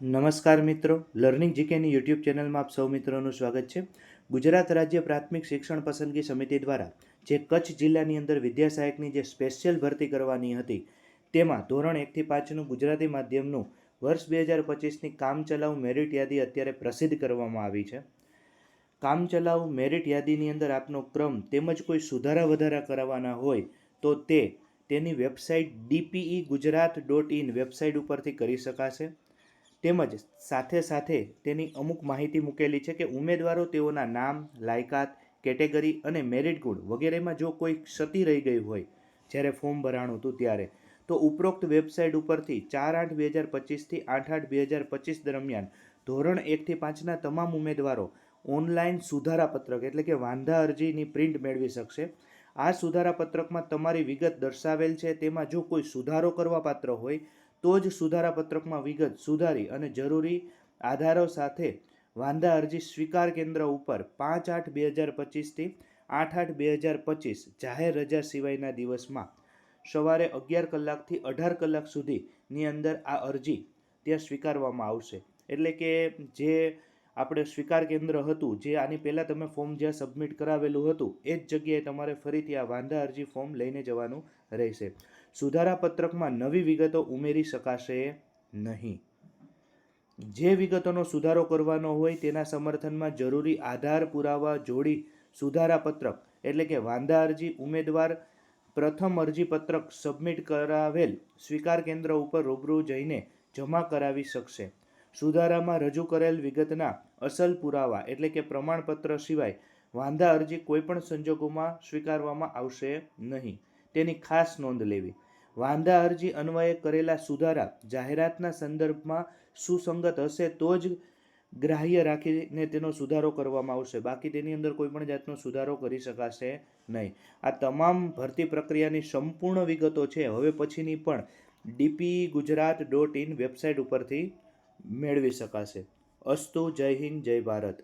નમસ્કાર મિત્રો. Learning જીકેની YouTube ચેનલમાં આપ સૌ મિત્રોનું સ્વાગત છે. ગુજરાત રાજ્ય પ્રાથમિક શિક્ષણ પસંદગી સમિતિ દ્વારા જે કચ્છ જિલ્લાની અંદર વિદ્યા સહાયકની જે સ્પેશિયલ ભરતી કરવાની હતી, તેમાં ધોરણ એકથી પાંચનું ગુજરાતી માધ્યમનું વર્ષ બે હજાર પચીસની કામચલાઉ મેરિટ યાદી અત્યારે પ્રસિદ્ધ કરવામાં આવી છે. કામચલાઉ મેરિટ યાદીની અંદર આપનો ક્રમ તેમજ કોઈ સુધારા વધારા કરાવવાના હોય તો તે તેની website DPE Gujarat dot in website ઉપરથી કરી શકાશે. તેમજ સાથે સાથે તેની અમુક માહિતી મૂકેલી છે કે ઉમેદવારો તેઓના નામ, લાયકાત, કેટેગરી અને મેરિટ ગુણ વગેરેમાં જો કોઈ ક્ષતિ રહી ગઈ હોય, જ્યારે ફોર્મ ભરાણું હતું ત્યારે, તો ઉપરોક્ત વેબસાઇટ ઉપરથી ચાર આઠ બે હજાર પચીસથી આઠ આઠ બે હજાર પચીસ દરમિયાન ધોરણ એકથી પાંચના તમામ ઉમેદવારો ઓનલાઈન સુધારાપત્રક એટલે કે વાંધા અરજીની પ્રિન્ટ મેળવી શકશે. આ સુધારાપત્રકમાં તમારી વિગત દર્શાવેલ છે, તેમાં જો કોઈ સુધારો કરવા પાત્ર હોય તો જ સુધારાપત્રકમાં વિગત સુધારી અને જરૂરી આધારો સાથે વાંધા અરજી સ્વીકાર કેન્દ્ર ઉપર પાંચ આઠ બે હજાર પચીસથી આઠ આઠ બે હજાર પચીસ જાહેર રજા સિવાયના દિવસમાં સવારે અગિયાર કલાકથી અઢાર કલાક સુધીની અંદર આ અરજી ત્યાં સ્વીકારવામાં આવશે. એટલે કે જે આપણે સ્વીકાર કેન્દ્ર હતું, જે આની પહેલાં તમે ફોર્મ જ્યાં સબમિટ કરાવેલું હતું, એ જ જગ્યાએ તમારે ફરીથી આ વાંધા અરજી ફોર્મ લઈને જવાનું રહેશે. સુધારા પત્રકમાં નવી વિગતો ઉમેરી શકાશે નહીં. જે વિગતોનો સુધારો કરવાનો હોય તેના સમર્થનમાં જરૂરી આધાર પુરાવા જોડી સુધારા પત્રક એટલે કે વાંધા અરજી ઉમેદવાર પ્રથમ અરજી પત્રક સબમિટ કરાવેલ સ્વીકાર કેન્દ્ર ઉપર રૂબરૂ જઈને જમા કરાવી શકશે. સુધારામાં રજૂ કરેલ વિગતના અસલ પુરાવા, એટલે કે પ્રમાણપત્ર સિવાય વાંધા અરજી કોઈપણ સંજોગોમાં સ્વીકારવામાં આવશે નહીં. તેની ખાસ નોંધ લેવી. વાંધા અરજી અન્વયે કરેલા સુધારા જાહેરાતના સંદર્ભમાં સુસંગત હશે તો જ ગ્રાહ્ય રાખીને તેનો સુધારો કરવામાં આવશે. બાકી તેની અંદર કોઈ પણ જાતનો સુધારો કરી શકાશે નહીં. આ તમામ ભરતી પ્રક્રિયાની સંપૂર્ણ વિગતો છે. હવે પછીની પણ DP Gujarat dot in website ઉપરથી મેળવી શકાશે. અસ્તુ, જય હિન્દ જય ભારત.